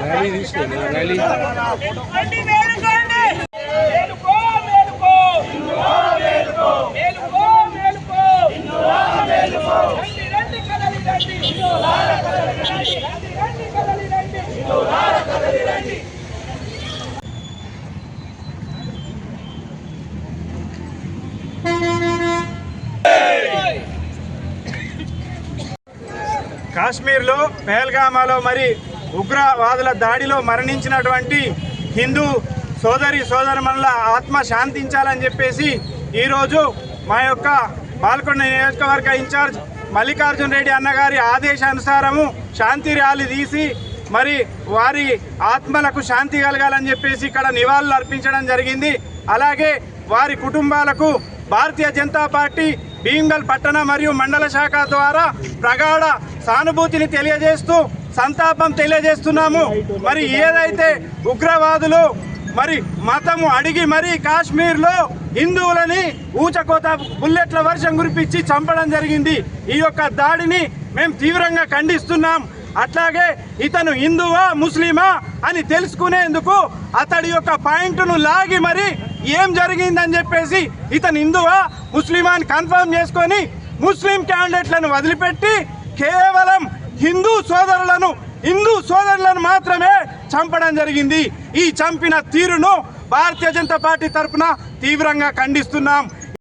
Εντάξει, είναι ένα θέμα που πρέπει να αντιμετωπίσουμε. కాశ్మీర్లో పెహల్గామాలో మరి ఉగ్రవాదుల దాడిలో మరణించినటువంటి హిందూ సోదరి సోదరుమణుల ఆత్మ శాంతించాలని చెప్పేసి ఈరోజు మా యొక్క పాల్కొండ నియోజకవర్గ ఇన్ఛార్జ్ మల్లికార్జున్ రెడ్డి అన్నగారి ఆదేశానుసారము శాంతి ర్యాలీ తీసి మరి వారి ఆత్మలకు శాంతి కలగాలని చెప్పేసి ఇక్కడ నివాళులు అర్పించడం జరిగింది. అలాగే వారి కుటుంబాలకు భారతీయ జనతా పార్టీ భీంగల్ పట్టణ మరియు మండల శాఖ ద్వారా ప్రగాఢ సానుభూతిని తెలియజేస్తూ సంతాపం తెలియజేస్తున్నాము. మరి ఏదైతే ఉగ్రవాదులు మరి మతము అడిగి మరి కాశ్మీర్లో హిందువులని ఊచకోత బుల్లెట్ల వర్షం కురిపించి చంపడం జరిగింది. ఈ యొక్క దాడిని మేము తీవ్రంగా ఖండిస్తున్నాం. అట్లాగే ఇతను హిందువా ముస్లిమా అని తెలుసుకునేందుకు అతడి యొక్క పాయింట్ను లాగి మరి ఏం జరిగిందని చెప్పేసి ఇతను హిందువా ముస్లిమా అని కన్ఫర్మ్ చేసుకొని ముస్లిం క్యాండిడేట్లను వదిలిపెట్టి కేవలం హిందూ సోదరులను హిందూ సోదరులను మాత్రమే చంపడం జరిగింది. ఈ చంపిన తీరును భారతీయ జనతా పార్టీ తరఫున తీవ్రంగా ఖండిస్తున్నాం.